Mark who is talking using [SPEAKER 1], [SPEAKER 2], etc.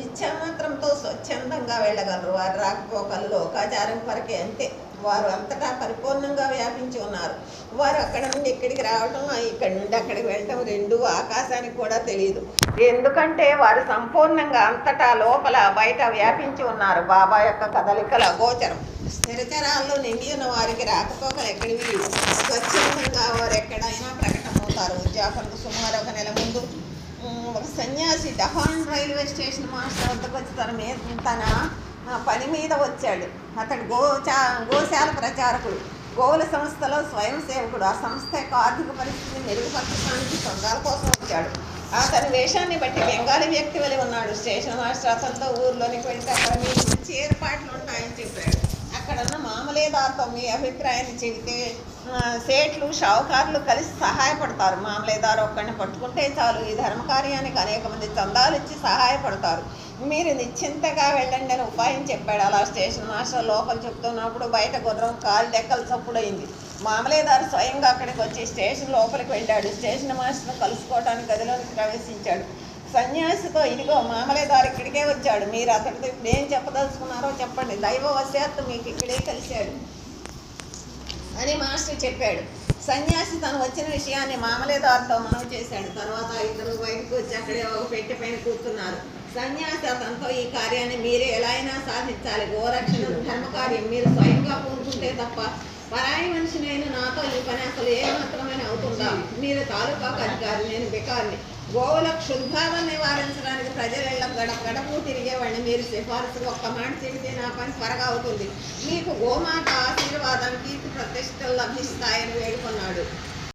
[SPEAKER 1] ఇచ్చామాత్రంతో స్వచ్ఛందంగా వెళ్ళగలరు. వారు రాకపోకలు లోకాచారం కొరకే అంతే. వారు అంతటా పరిపూర్ణంగా వ్యాపించి ఉన్నారు. వారు అక్కడ నుండి ఇక్కడికి రావటం ఇక్కడి నుండి అక్కడికి వెళ్ళటం రెండు ఆకాశానికి కూడా తెలియదు ఎందుకంటే వారు సంపూర్ణంగా అంతటా లోపల బయట వ్యాపించి ఉన్నారు. బాబా యొక్క కదలికల అగోచరం స్థిరచరాల్లో నిండి ఉన్న వారికి రాకపోకలు ఎక్కడివి? స్వచ్ఛందంగా వారు ఎక్కడైనా ప్రకటమవుతారు. ఉద్యోగంకు సుమారు ఒక నెల ముందు ఒక సన్యాసి డహాన్ రైల్వే స్టేషన్ మాస్టర్ వద్దకు వచ్చి తన మీద తన పని మీద వచ్చాడు. అతడు గోచా గోశాల ప్రచారకుడు. గోవుల సంస్థలో స్వయం సేవకుడు. ఆ సంస్థ యొక్క ఆర్థిక పరిస్థితిని మెరుగుపరచడానికి సొంతాల కోసం వచ్చాడు. అతని వేషాన్ని బట్టి బెంగాలీ వ్యక్తి వలె ఉన్నాడు. స్టేషన్ మాస్టర్ అతనితో ఊర్లోనికి వెళ్తే అక్కడ మీ మంచి ఏర్పాట్లు ఉంటాయని చెప్పాడు. అక్కడున్న మామలేదాతో మీ అభిప్రాయాన్ని చెబితే సేట్లు షావుకారులు కలిసి సహాయపడతారు. మామలేదారు ఒక్కడిని పట్టుకుంటే చాలు. ఈ ధర్మకార్యానికి అనేక మంది చందాలు ఇచ్చి సహాయపడతారు. మీరు నిశ్చింతగా వెళ్ళండి అని ఉపాయం చెప్పాడు. అలా స్టేషన్ మాస్టర్ లోపల చెప్తున్నప్పుడు బయట గుర్రం కాలు డెక్కలు చప్పుడైంది. మామలేదారు స్వయంగా అక్కడికి వచ్చి స్టేషన్ లోపలికి వెళ్ళాడు. స్టేషన్ మాస్టర్ కలుసుకోవడానికి గదిలోకి ప్రవేశించాడు. సన్యాసితో ఇదిగో మామలేదారు ఇక్కడికే వచ్చాడు. మీరు అతడితో ఇప్పుడు ఏం చెప్పదలుచుకున్నారో చెప్పండి. దైవవశాత్తు మీకు ఇక్కడే కలిశాడు. అని మాస్టర్ చెప్పాడు. సన్యాసి తను వచ్చిన విషయాన్ని మామలేదారుతో మనవి చేశాడు. తర్వాత ఇద్దరు బయటకు వచ్చి అక్కడే ఒక పెట్టె పైన కూర్చున్నారు. సన్యాసి అతనితో ఈ కార్యాన్ని మీరే ఎలా అయినా సాధించాలి. గోరక్షణ ధర్మకార్యం మీరు స్వయంగా పూనుకుంటే తప్ప పరాయి మనిషినైన నాతో ఈ పని అసలు ఏ మాత్రమైన అవుతుందా? మీరు తాలూకాకు అధికారి నేను బికారిని. గోవుల క్షుద్భావం నివారించడానికి ప్రజల గడ గడప గడపు తిరిగేవాడిని మీరు సిఫార్సు ఒక్క మాట చెబితే నా పని త్వరగా అవుతుంది. మీకు గోమాత ఆశీర్వాదానికి ప్రతిష్టలు లభిస్తాయని వేడుకున్నాడు.